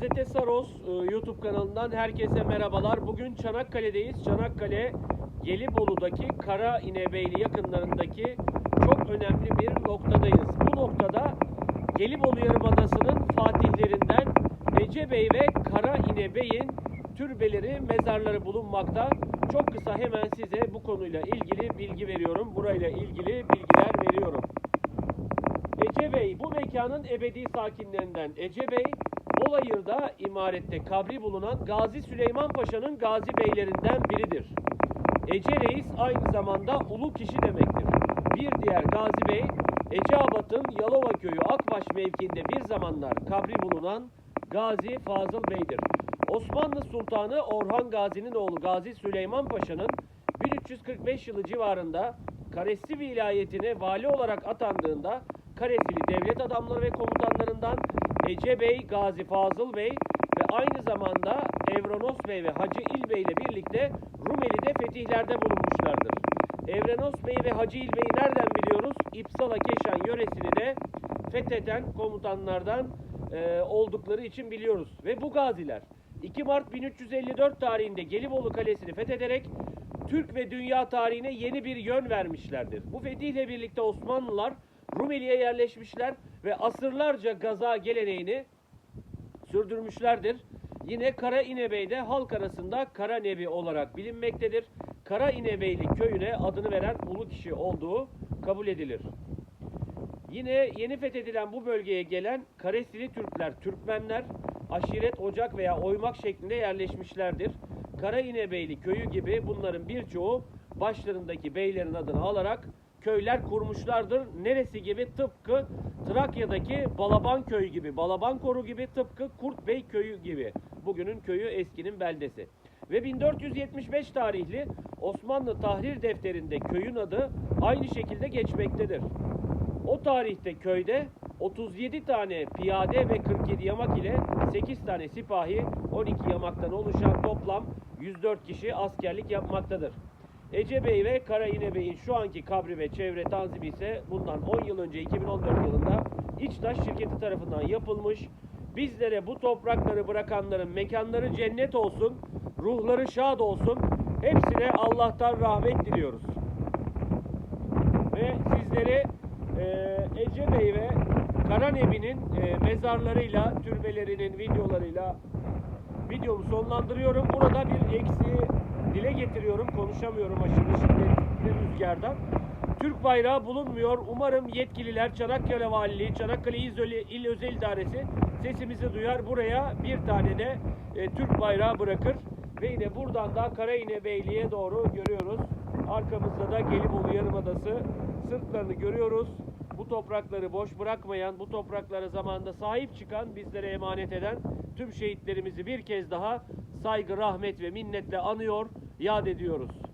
Gazete Saros e, YouTube kanalından herkese merhabalar. Bugün Çanakkale'deyiz. Çanakkale Gelibolu'daki Kara İnebeyli yakınlarındaki çok önemli bir noktadayız. Bu noktada Gelibolu Yarımadası'nın fatihlerinden Ece Bey ve Kara İnebey'in türbeleri, mezarları bulunmakta. Çok kısa hemen size bu konuyla ilgili bilgi veriyorum. Burayla ilgili bilgiler veriyorum. Ece Bey bu mekanın ebedi sakinlerinden. Ece Bey Bolayır'da imarette kabri bulunan Gazi Süleyman Paşa'nın gazi beylerinden biridir. Ece Reis aynı zamanda ulu kişi demektir. Bir diğer Gazi Bey Eceabat'ın Yalova köyü Akbaş mevkiinde bir zamanlar kabri bulunan Gazi Fazıl Bey'dir. Osmanlı Sultanı Orhan Gazi'nin oğlu Gazi Süleyman Paşa'nın 1345 yılı civarında Karesli vilayetine vali olarak atandığında Karesli devlet adamları ve komutanlarından Ece Bey, Gazi Fazıl Bey ve aynı zamanda Evranos Bey ve Hacı İl Bey ile birlikte Rumeli'de fetihlerde bulunmuşlardır. Evrenos Bey ve Hacı İl Bey'i nereden biliyoruz? İpsala Keşan yöresini de fetheden komutanlardan e, oldukları için biliyoruz. Ve bu gaziler 2 Mart 1354 tarihinde Gelibolu Kalesi'ni fethederek Türk ve dünya tarihine yeni bir yön vermişlerdir. Bu fetihle birlikte Osmanlılar Rumeli'ye yerleşmişler ve asırlarca gaza geleneğini sürdürmüşlerdir. Yine Kara İnebey'de halk arasında Kara Nebi olarak bilinmektedir. Kara İnebeyli köyüne adını veren ulu kişi olduğu kabul edilir. Yine yeni fethedilen bu bölgeye gelen Karesili Türkler, Türkmenler aşiret, ocak veya oymak şeklinde yerleşmişlerdir. Kara İnebeyli köyü gibi bunların birçoğu başlarındaki beylerin adını alarak köyler kurmuşlardır. Neresi gibi? Tıpkı Trakya'daki Balaban köyü gibi, Balaban koru gibi, tıpkı Kurtbey köyü gibi. Bugünün köyü eskinin beldesi. Ve 1475 tarihli Osmanlı Tahrir Defteri'nde köyün adı aynı şekilde geçmektedir. O tarihte köyde 37 tane piyade ve 47 yamak ile 8 tane sipahi 12 yamaktan oluşan toplam 104 kişi askerlik yapmaktadır. Ece Bey ve Kara İne Bey'in şu anki kabri ve çevre tanzimi ise bundan 10 yıl önce 2014 yılında İçtaş şirketi tarafından yapılmış. Bizlere bu toprakları bırakanların mekanları cennet olsun, ruhları şad olsun. Hepsine Allah'tan rahmet diliyoruz. Ve sizleri e, Ece Bey ve Karanebi'nin e, mezarlarıyla, türbelerinin videolarıyla videomu sonlandırıyorum. Burada bir eksiği dile getiriyorum. Konuşamıyorum aşırı şiddetli rüzgardan. Türk bayrağı bulunmuyor. Umarım yetkililer Çanakkale Valiliği, Çanakkale İl, İl Özel İdaresi sesimizi duyar. Buraya bir tane de e, Türk bayrağı bırakır. Ve yine buradan da Karayiğne Beyliğe doğru görüyoruz. Arkamızda da Gelibolu Yarımadası sırtlarını görüyoruz. Bu toprakları boş bırakmayan, bu topraklara zamanında sahip çıkan, bizlere emanet eden tüm şehitlerimizi bir kez daha saygı, rahmet ve minnetle anıyor, yad ediyoruz.